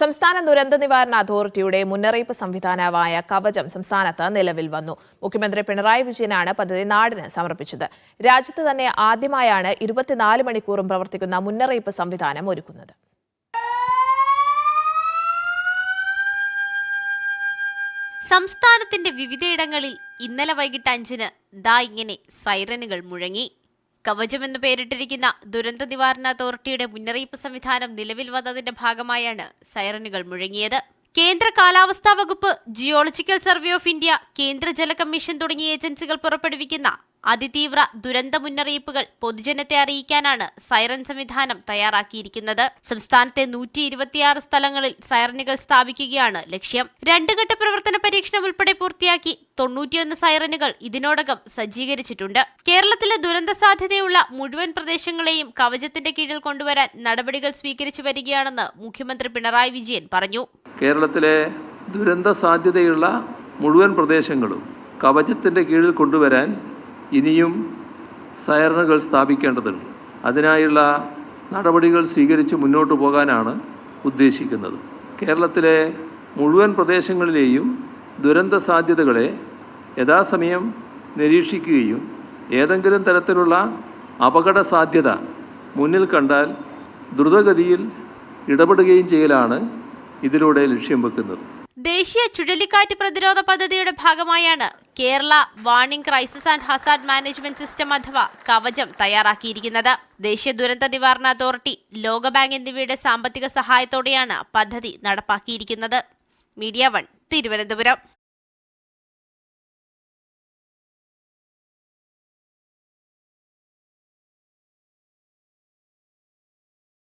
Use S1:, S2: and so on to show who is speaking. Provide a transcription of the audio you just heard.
S1: സംസ്ഥാന ദുരന്ത നിവാരണ അതോറിറ്റിയുടെ മുന്നറിയിപ്പ് സംവിധാനമായ കവചം സംസ്ഥാനത്ത് നിലവിൽ വന്നു. മുഖ്യമന്ത്രി പിണറായി വിജയനാണ് പദ്ധതി നാടിന് സമർപ്പിച്ചത്. രാജ്യത്ത് തന്നെ ആദ്യമായാണ് ഇരുപത്തിനാല് മണിക്കൂറും പ്രവർത്തിക്കുന്ന മുന്നറിയിപ്പ് സംവിധാനം ഒരുക്കുന്നത്.
S2: സംസ്ഥാനത്തിന്റെ വിവിധയിടങ്ങളിൽ ഇന്നലെ വൈകിട്ട് അഞ്ചിന് ദാ ഇങ്ങനെ സൈറനുകൾ മുഴങ്ങി. കവചം എന്ന് പേരിട്ടിരിക്കുന്ന ദുരന്ത നിവാരണ അതോറിറ്റിയുടെ മുന്നറിയിപ്പ് സംവിധാനം നിലവിൽ വന്നതിന്റെ ഭാഗമായാണ് സൈറനുകൾ മുഴങ്ങിയത്. കേന്ദ്ര കാലാവസ്ഥാ വകുപ്പ് ജിയോളജിക്കൽ സർവേ ഓഫ് ഇന്ത്യ കേന്ദ്ര ജല കമ്മീഷൻ തുടങ്ങിയ ഏജൻസികൾ പുറപ്പെടുവിക്കുന്ന അതിതീവ്ര ദുരന്ത മുന്നറിയിപ്പുകൾ പൊതുജനത്തെ അറിയിക്കാനാണ് സൈറൻ സംവിധാനം തയ്യാറാക്കിയിരിക്കുന്നത്. സംസ്ഥാനത്തെ നൂറ്റി ഇരുപത്തിയാറ് സ്ഥലങ്ങളിൽ സൈറനുകൾ സ്ഥാപിക്കുകയാണ് ലക്ഷ്യം. രണ്ട് ഘട്ട പ്രവർത്തന പരീക്ഷണം ഉൾപ്പെടെ പൂർത്തിയാക്കി തൊണ്ണൂറ്റിയൊന്ന് സൈറനുകൾ ഇതിനോടകം സജ്ജീകരിച്ചിട്ടുണ്ട്. കേരളത്തിലെ ദുരന്ത സാധ്യതയുള്ള മുഴുവൻ പ്രദേശങ്ങളെയും കവചത്തിന്റെ കീഴിൽ കൊണ്ടുവരാൻ നടപടികൾ സ്വീകരിച്ചു വരികയാണെന്ന് മുഖ്യമന്ത്രി പിണറായി വിജയൻ പറഞ്ഞു.
S3: കേരളത്തിലെ ദുരന്ത സാധ്യതയുള്ള മുഴുവൻ പ്രദേശങ്ങളും കവചത്തിന്റെ കീഴിൽ കൊണ്ടുവരാൻ ഇനിയും സൈറണുകൾ സ്ഥാപിക്കേണ്ടതുണ്ട്. അതിനായുള്ള നടപടികൾ സ്വീകരിച്ച് മുന്നോട്ട് പോകാനാണ് ഉദ്ദേശിക്കുന്നത്. കേരളത്തിലെ മുഴുവൻ പ്രദേശങ്ങളിലെയും ദുരന്ത സാധ്യതകളെ യഥാസമയം നിരീക്ഷിക്കുകയും ഏതെങ്കിലും തരത്തിലുള്ള അപകട സാധ്യത മുന്നിൽ കണ്ടാൽ ദ്രുതഗതിയിൽ ഇടപെടുകയും ചെയ്യലാണ് ഇതിലൂടെ ലക്ഷ്യം വെക്കുന്നത്.
S2: ദേശീയ ചുഴലിക്കാറ്റ് പ്രതിരോധ പദ്ധതിയുടെ ഭാഗമായാണ് Kerala warning crisis and hazard management system അഥവാ കവചം തയ്യാറാക്കിയിരിക്കുന്നത്. ദേശീയ ദുരന്ത നിവാരണ അതോറിറ്റി ലോകബാങ്ക് എന്നിവയുടെ സാമ്പത്തിക സഹായത്തോടെയാണ് പദ്ധതി നടപ്പാക്കിയിരിക്കുന്നത്. Media one Thiruvananthapuram.